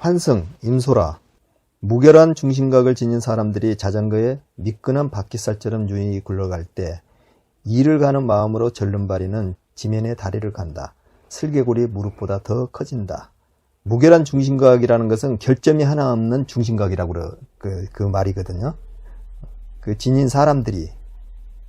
환승, 임소라, 무결한 중심각을 지닌 사람들이 자전거에 미끈한 바퀴살처럼 유인히 굴러갈 때 이를 가는 마음으로 절름발이는 지면에 다리를 간다. 슬개골이 무릎보다 더 커진다. 무결한 중심각이라는 것은 결점이 하나 없는 중심각이라고 그, 그 말이거든요. 그 지닌 사람들이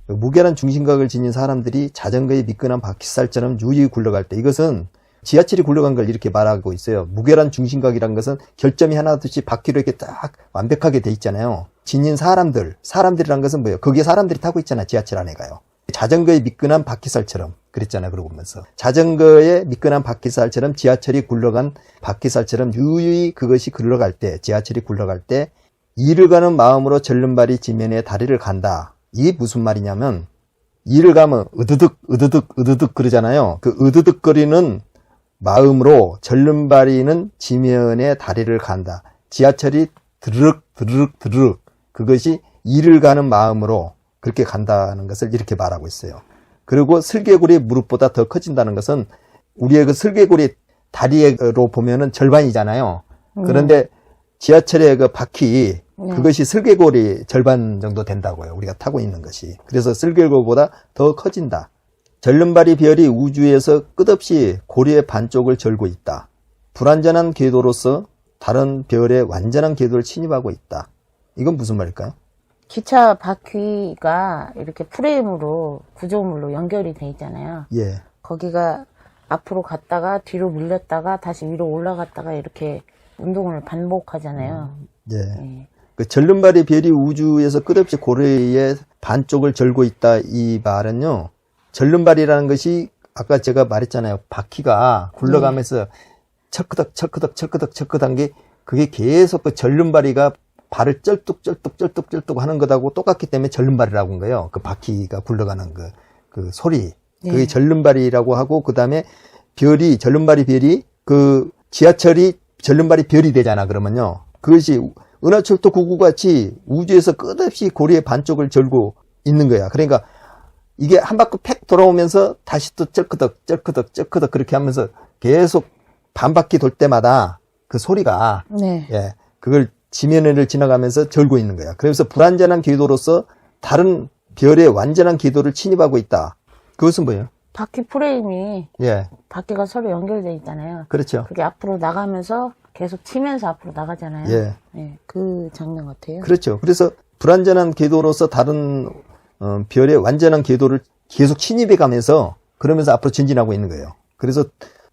그 무결한 중심각을 지닌 사람들이 자전거의 미끈한 바퀴살처럼 유유히 굴러갈 때 이것은 지하철이 굴러간 걸 이렇게 말하고 있어요. 무결한 중심각이라는 것은 결점이 하나 없이 바퀴로 이렇게 딱 완벽하게 돼 있잖아요. 지닌 사람들, 사람들이란 것은 뭐예요? 거기에 사람들이 타고 있잖아, 지하철 안에 가요. 자전거의 미끈한 바퀴살처럼 그랬잖아요. 그러고 보면서 자전거의 미끈한 바퀴살처럼 지하철이 굴러간 바퀴살처럼 유유히 그것이 굴러갈 때, 지하철이 굴러갈 때 이를 가는 마음으로 절름발이 지면에 다리를 간다. 이게 무슨 말이냐면 이를 가면 으드득 으드득 으드득 그러잖아요. 그 으드득 거리는 마음으로 절름발이는 지면에 다리를 간다. 지하철이 드르륵 드르륵 드르륵 그것이 이를 가는 마음으로 그렇게 간다는 것을 이렇게 말하고 있어요. 그리고 슬개골이 무릎보다 더 커진다는 것은 우리의 그 슬개골이 다리로 보면은 절반이잖아요. 그런데 지하철의 그 바퀴 네. 그것이 슬개골이 절반 정도 된다고요. 우리가 타고 있는 것이. 그래서 슬개골보다 더 커진다. 절름발이 별이 우주에서 끝없이 고리의 반쪽을 절고 있다. 불완전한 궤도로서 다른 별의 완전한 궤도를 침입하고 있다. 이건 무슨 말일까요? 기차 바퀴가 이렇게 프레임으로 구조물로 연결이 돼 있잖아요. 예. 거기가 앞으로 갔다가 뒤로 밀렸다가 다시 위로 올라갔다가 이렇게 운동을 반복하잖아요. 예. 예. 그 절름발이 별이 우주에서 끝없이 고래의 반쪽을 절고 있다 이 말은요. 절름발이라는 것이 아까 제가 말했잖아요. 바퀴가 굴러가면서 척크덕 척크덕 척크덕 척크덕한 게 그게 계속 그 절름발이가 발을 쩔뚝쩔뚝 쩔뚝쩔뚝 하는 것하고 똑같기 때문에 절름발이라고 한 거예요. 그 바퀴가 굴러가는 그, 그 소리. 그게 네. 절름발이라고 하고 그 다음에 별이 절름발이 별이 그 지하철이 절름발이 별이 되잖아 그러면요. 그것이 은하철도 99 같이 우주에서 끝없이 고리의 반쪽을 절고 있는 거야. 그러니까 이게 한 바퀴 팩 돌아오면서 다시 또 쩔크덕 쩔크덕 쩔크덕 그렇게 하면서 계속 반 바퀴 돌 때마다 그 소리가 네. 예 그걸 지면을 지나가면서 절고 있는 거야. 그래서 불완전한 궤도로서 다른 별의 완전한 궤도를 침입하고 있다. 그것은 뭐예요? 바퀴 프레임이 예, 바퀴가 서로 연결돼 있잖아요. 그렇죠. 그게 앞으로 나가면서 계속 치면서 앞으로 나가잖아요. 예. 예, 그 장면 같아요. 그렇죠. 그래서 불완전한 궤도로서 다른 어, 별의 완전한 궤도를 계속 침입해 가면서 그러면서 앞으로 전진하고 있는 거예요. 그래서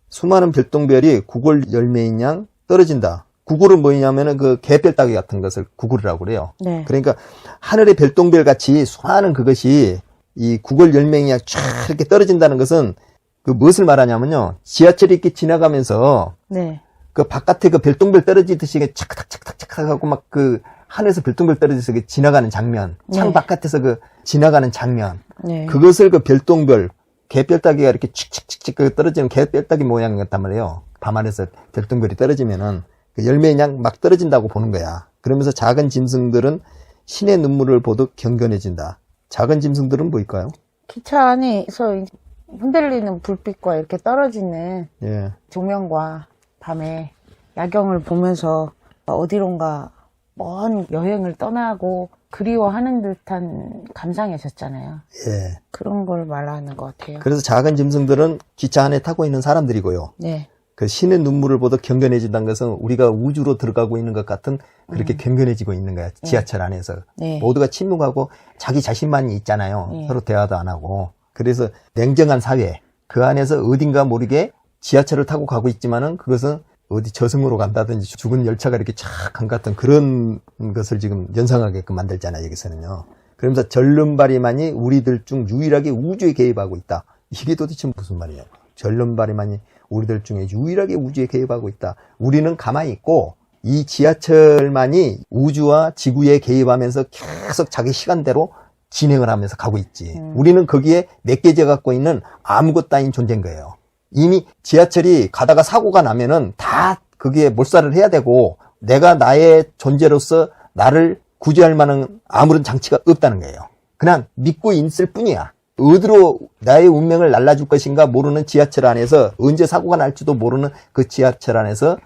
수많은 별똥별이 구골 열매인 양 떨어진다. 구골은 뭐냐면은 그 개별 따기 같은 것을 구골이라고 그래요. 네. 그러니까 하늘의 별똥별 같이 수많은 그것이 이 구골 열매이 쫙 이렇게 떨어진다는 것은 그 무엇을 말하냐면요. 지하철이 이렇게 지나가면서 네. 그 바깥에 그 별똥별 떨어지듯이 이게 착탁 착탁 착탁 하고 막 그 하늘에서 별똥별 떨어져서 지나가는 장면, 창 네. 바깥에서 그 지나가는 장면, 네. 그것을 그 별똥별, 개별따기가 이렇게 칙칙칙칙 그 떨어지는 개별따기 모양 같단 말이에요. 밤하늘에서 별똥별이 떨어지면은 그 열매 그냥 막 떨어진다고 보는 거야. 그러면서 작은 짐승들은 신의 눈물을 보듯 경건해진다. 작은 짐승들은 뭐일까요? 기차 안에서 흔들리는 불빛과 이렇게 떨어지는 예, 조명과 밤에 야경을 보면서 어디론가 먼 여행을 떠나고 그리워하는 듯한 감상이셨잖아요. 예. 그런 걸 말하는 것 같아요. 그래서 작은 짐승들은 기차 안에 타고 있는 사람들이고요. 네. 그 신의 눈물을 보듯 경건해진다는 것은 우리가 우주로 들어가고 있는 것 같은 그렇게 경건해지고 있는 거야. 지하철 안에서. 네. 모두가 침묵하고 자기 자신만이 있잖아요. 네. 서로 대화도 안 하고. 그래서 냉정한 사회. 그 안에서 어딘가 모르게 지하철을 타고 가고 있지만은 그것은 어디 저승으로 간다든지 죽은 열차가 이렇게 착 한 같은 그런 것을 지금 연상하게끔 만들잖아요. 여기서는요. 그러면서 절름발이만이 우리들 중 유일하게 우주에 개입하고 있다. 이게 도대체 무슨 말이냐고. 절름발이만이 우리들 중에 유일하게 우주에 개입하고 있다. 우리는 가만히 있고 이 지하철만이 우주와 지구에 개입하면서 계속 자기 시간대로 진행을 하면서 가고 있지. 우리는 거기에 맺겨져 갖고 있는 아무것도 아닌 존재인 거예요. 이미 지하철이 가다가 사고가 나면은 다 거기에 몰살을 해야 되고 내가 나의 존재로서 나를 구제할 만한 아무런 장치가 없다는 거예요. 그냥 믿고 있을 뿐이야. 어디로 나의 운명을 날라줄 것인가 모르는 지하철 안에서 언제 사고가 날지도 모르는 그 지하철 안에서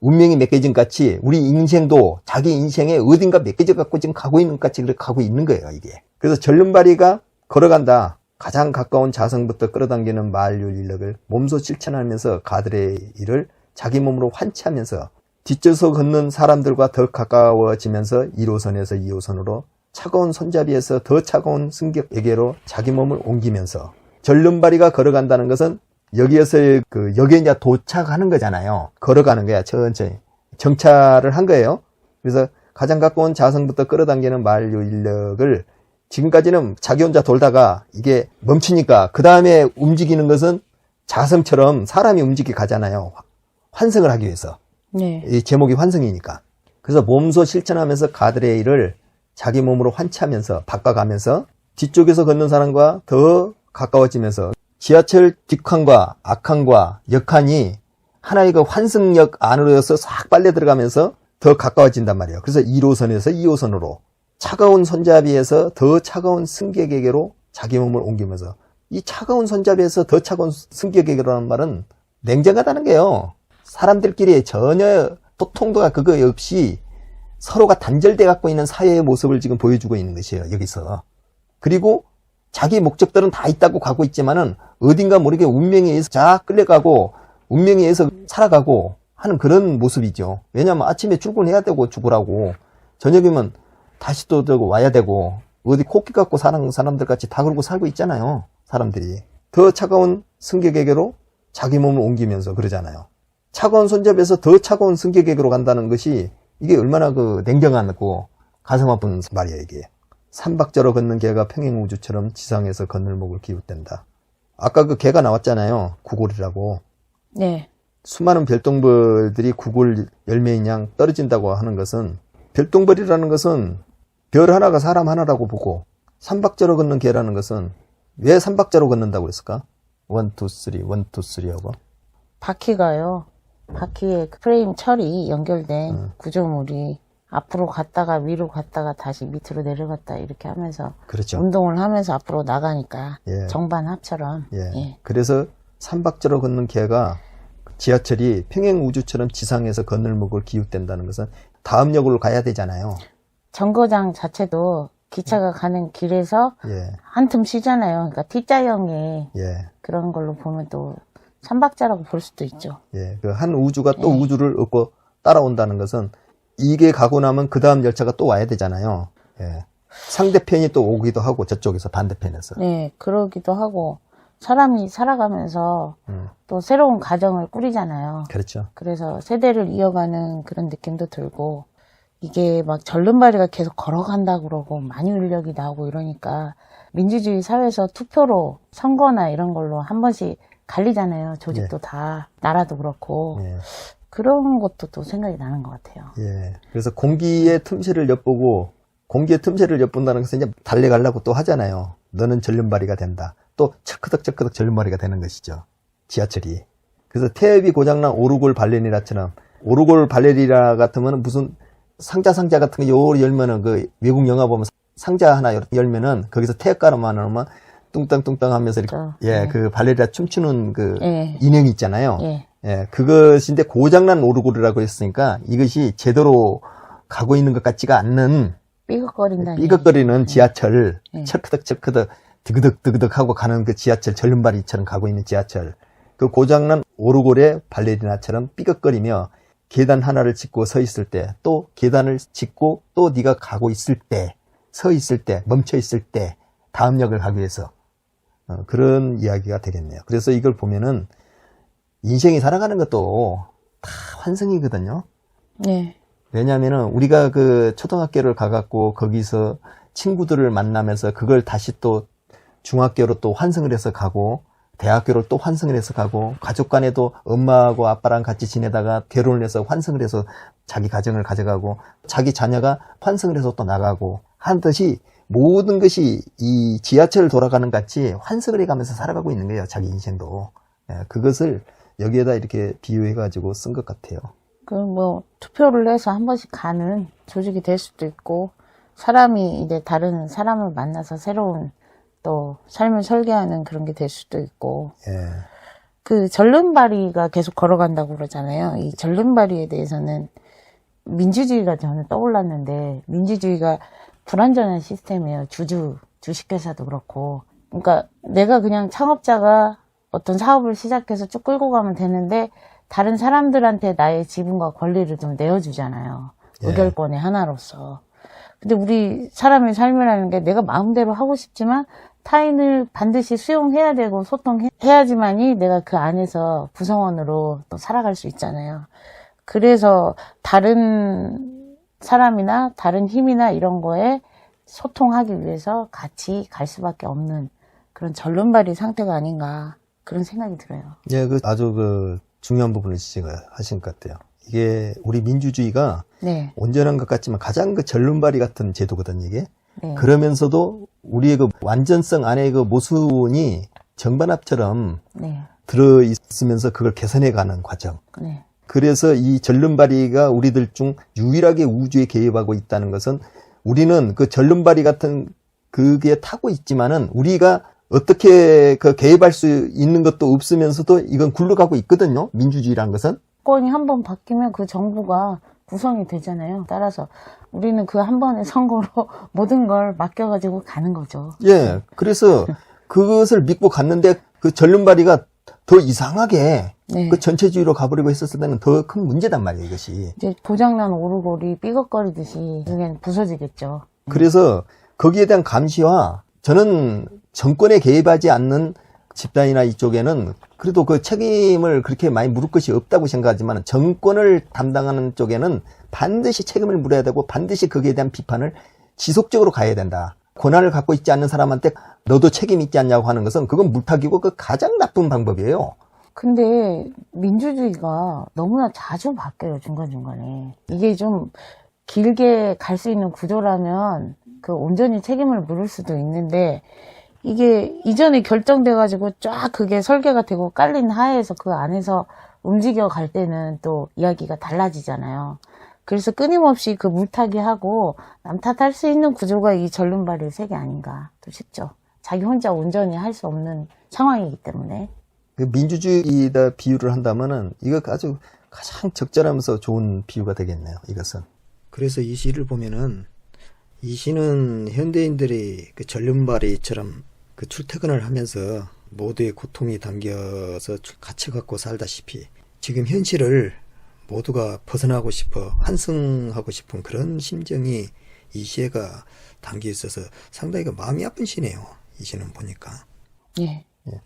운명이 맺겨진 같이 우리 인생도 자기 인생에 어딘가 맺겨져 갖고 지금 가고 있는 것 같이 그렇게 가고 있는 거예요, 이게. 그래서 절름발이가 걸어간다. 가장 가까운 자성부터 끌어당기는 만류 인력을 몸소 실천하면서 가들의 일을 자기 몸으로 환치하면서 뒷져서 걷는 사람들과 더 가까워지면서 1호선에서 2호선으로 차가운 손잡이에서 더 차가운 승격에게로 자기 몸을 옮기면서 절름발이가 걸어간다는 것은 여기에서의 그 여기에 이제 도착하는 거잖아요. 걸어가는 거야 천천히 정찰을 한 거예요. 그래서 가장 가까운 자성부터 끌어당기는 만류 인력을 지금까지는 자기 혼자 돌다가 이게 멈추니까 그 다음에 움직이는 것은 자성처럼 사람이 움직이 가잖아요. 환승을 하기 위해서. 네. 이 제목이 환승이니까. 그래서 몸소 실천하면서 가드레 일을 자기 몸으로 환치하면서 바꿔가면서 뒤쪽에서 걷는 사람과 더 가까워지면서 지하철 뒷칸과 앞칸과 옆칸이 하나의 그 환승역 안으로서 싹 빨려 들어가면서 더 가까워진단 말이에요. 그래서 1호선에서 2호선으로 차가운 손잡이에서 더 차가운 승객에게로 자기 몸을 옮기면서 이 차가운 손잡이에서 더 차가운 승객에게로라는 말은 냉정하다는 게요. 사람들끼리 전혀 또 통도가 그거 없이 서로가 단절돼 갖고 있는 사회의 모습을 지금 보여주고 있는 것이에요. 여기서. 그리고 자기 목적들은 다 있다고 가고 있지만은 어딘가 모르게 운명에 의해서 쫙 끌려가고 운명에 의해서 살아가고 하는 그런 모습이죠. 왜냐하면 아침에 출근해야 되고 죽으라고 저녁이면 다시 또 와야 되고 어디 코끼 갖고 사는 사람들 같이 다 그러고 살고 있잖아요. 사람들이 더 차가운 승객에게로 자기 몸을 옮기면서 그러잖아요. 차가운 손잡이에서 더 차가운 승객에게로 간다는 것이 이게 얼마나 그 냉정하고 가슴 아픈 말이에요 이게. 삼박자로 걷는 개가 평행우주처럼 지상에서 건널목을 기웃댄다. 아까 그 개가 나왔잖아요. 구골이라고. 네. 수많은 별똥별들이 구골 열매인 양 떨어진다고 하는 것은 별똥별이라는 것은 별 하나가 사람 하나라고 보고 삼박자로 걷는 개라는 것은 왜 삼박자로 걷는다고 했을까? 원, 투, 쓰리, 원, 투, 쓰리 하고. 바퀴가요. 바퀴에 그 프레임 철이 연결된 구조물이 앞으로 갔다가 위로 갔다가 다시 밑으로 내려갔다 이렇게 하면서 그렇죠. 운동을 하면서 앞으로 나가니까 예. 정반합처럼 예. 예. 그래서 삼박자로 걷는 개가 지하철이 평행 우주처럼 지상에서 건널목을 기웃댄다는 것은 다음 역으로 가야 되잖아요. 정거장 자체도 기차가 가는 길에서 예, 한틈 쉬잖아요. 그러니까 T자형의 예, 그런 걸로 보면 또 삼박자라고 볼 수도 있죠. 예. 그 한 우주가 또 예. 우주를 얻고 따라온다는 것은 이게 가고 나면 그 다음 열차가 또 와야 되잖아요. 예. 상대편이 또 오기도 하고 저쪽에서 반대편에서. 네, 그러기도 하고 사람이 살아가면서 음, 또 새로운 가정을 꾸리잖아요. 그렇죠. 그래서 세대를 이어가는 그런 느낌도 들고 이게 막 절름발이가 계속 걸어간다 그러고 만유인력이 나오고 이러니까 민주주의 사회에서 투표로 선거나 이런 걸로 한 번씩 갈리잖아요. 조직도 다 나라도 그렇고 예, 그런 것도 또 생각이 나는 것 같아요. 예. 그래서 공기의 틈새를 엿보고 공기의 틈새를 엿본다는 것은 이제 달려가려고 또 하잖아요. 너는 전륜발이가 된다. 또 척크덕 전륜발이가 되는 것이죠. 지하철이. 그래서 태엽이 고장난 오르골 발레리나처럼 오르골 발레리나 같으면 무슨 상자 상자 같은 거요 열면은 그 외국 영화 보면 상자 하나 열면은 거기서 태엽 가루만 넣으면 뚱땅뚱땅 하면서 이렇게 그렇죠. 예, 네. 그 발레리나 춤추는 그 예. 인형이 있잖아요. 예. 예, 그것인데 고장난 오르골이라고 했으니까 이것이 제대로 가고 있는 것 같지가 않는 삐걱거린다니. 삐걱거리는 지하철, 네. 철크덕 철크덕 드그덕 드그덕 하고 가는 그 지하철 절름발이처럼 가고 있는 지하철. 그 고장난 오르골의 발레리나처럼 삐걱거리며 계단 하나를 짚고 서 있을 때, 또 계단을 짚고 또 네가 가고 있을 때, 서 있을 때, 멈춰 있을 때, 다음 역을 가기 위해서 어, 그런 이야기가 되겠네요. 그래서 이걸 보면은 인생이 살아가는 것도 다 환승이거든요. 네. 왜냐하면은 우리가 그 초등학교를 가갖고 거기서 친구들을 만나면서 그걸 다시 또 중학교로 또 환승을 해서 가고 대학교를 또 환승을 해서 가고 가족 간에도 엄마하고 아빠랑 같이 지내다가 결혼을 해서 환승을 해서 자기 가정을 가져가고 자기 자녀가 환승을 해서 또 나가고 한 듯이 모든 것이 이 지하철 돌아가는 같이 환승을 해가면서 살아가고 있는 거예요 자기 인생도. 예, 그것을 여기에다 이렇게 비유해가지고 쓴 것 같아요. 그뭐 투표를 해서 한 번씩 가는 조직이 될 수도 있고 사람이 이제 다른 사람을 만나서 새로운 또 삶을 설계하는 그런 게 될 수도 있고 예. 그 절름발이가 계속 걸어간다고 그러잖아요. 이 절름발이에 대해서는 민주주의가 저는 떠올랐는데 민주주의가 불완전한 시스템이에요. 주주 주식회사도 그렇고. 그러니까 내가 그냥 창업자가 어떤 사업을 시작해서 쭉 끌고 가면 되는데 다른 사람들한테 나의 지분과 권리를 좀 내어주잖아요. 예. 의결권의 하나로서. 근데 우리 사람의 삶이라는 게 내가 마음대로 하고 싶지만 타인을 반드시 수용해야 되고 소통해야지만이 내가 그 안에서 구성원으로 또 살아갈 수 있잖아요. 그래서 다른 사람이나 다른 힘이나 이런 거에 소통하기 위해서 같이 갈 수밖에 없는 그런 절름발이 상태가 아닌가 그런 생각이 들어요. 예, 그 아주 그 중요한 부분을 지적하신 것 같아요. 이게 우리 민주주의가 네, 온전한 것 같지만 가장 그 절름발이 같은 제도거든 이게. 네, 그러면서도 우리의 그 완전성 안에 그 모순이 정반합처럼 네, 들어 있으면서 그걸 개선해 가는 과정. 네, 그래서 이 절름발이가 우리들 중 유일하게 우주에 개입하고 있다는 것은 우리는 그 절름발이 같은 그게 타고 있지만은 우리가 어떻게 그 개입할 수 있는 것도 없으면서도 이건 굴러가고 있거든요. 민주주의라는 것은. 정권이 한번 바뀌면 그 정부가 구성이 되잖아요. 따라서 우리는 그 한 번의 선거로 모든 걸 맡겨가지고 가는 거죠. 예. 그래서 그것을 믿고 갔는데 그 절름발이가 더 이상하게 네. 그 전체주의로 가버리고 했었을 때는 더 큰 문제단 말이에요, 이것이. 이제 고장난 오르골이 삐걱거리듯이 그냥 부서지겠죠. 그래서 거기에 대한 감시와 저는 정권에 개입하지 않는 집단이나 이쪽에는 그래도 그 책임을 그렇게 많이 물을 것이 없다고 생각하지만 정권을 담당하는 쪽에는 반드시 책임을 물어야 되고 반드시 거기에 대한 비판을 지속적으로 가야 된다. 권한을 갖고 있지 않는 사람한테 너도 책임 있지 않냐고 하는 것은 그건 물타기고 그 가장 나쁜 방법이에요. 근데 민주주의가 너무나 자주 바뀌어요, 중간중간에. 이게 좀 길게 갈 수 있는 구조라면 그 온전히 책임을 물을 수도 있는데 이게 이전에 결정돼가지고 쫙 그게 설계가 되고 깔린 하에서 그 안에서 움직여 갈 때는 또 이야기가 달라지잖아요. 그래서 끊임없이 그 물타기 하고 남 탓할 수 있는 구조가 이 절름발의 세계 아닌가 또 싶죠. 자기 혼자 온전히 할 수 없는 상황이기 때문에. 그 민주주의에다 비유를 한다면은 이거 아주 가장 적절하면서 좋은 비유가 되겠네요. 이것은. 그래서 이 시를 보면은 이 시는 현대인들이 그 전륜발이처럼 그 출퇴근을 하면서 모두의 고통이 담겨서 출- 갇혀 갖고 살다시피 지금 현실을 모두가 벗어나고 싶어 환승하고 싶은 그런 심정이 이 시에가 담겨 있어서 상당히 그 마음이 아픈 시네요. 이 시는 보니까. 예. 예.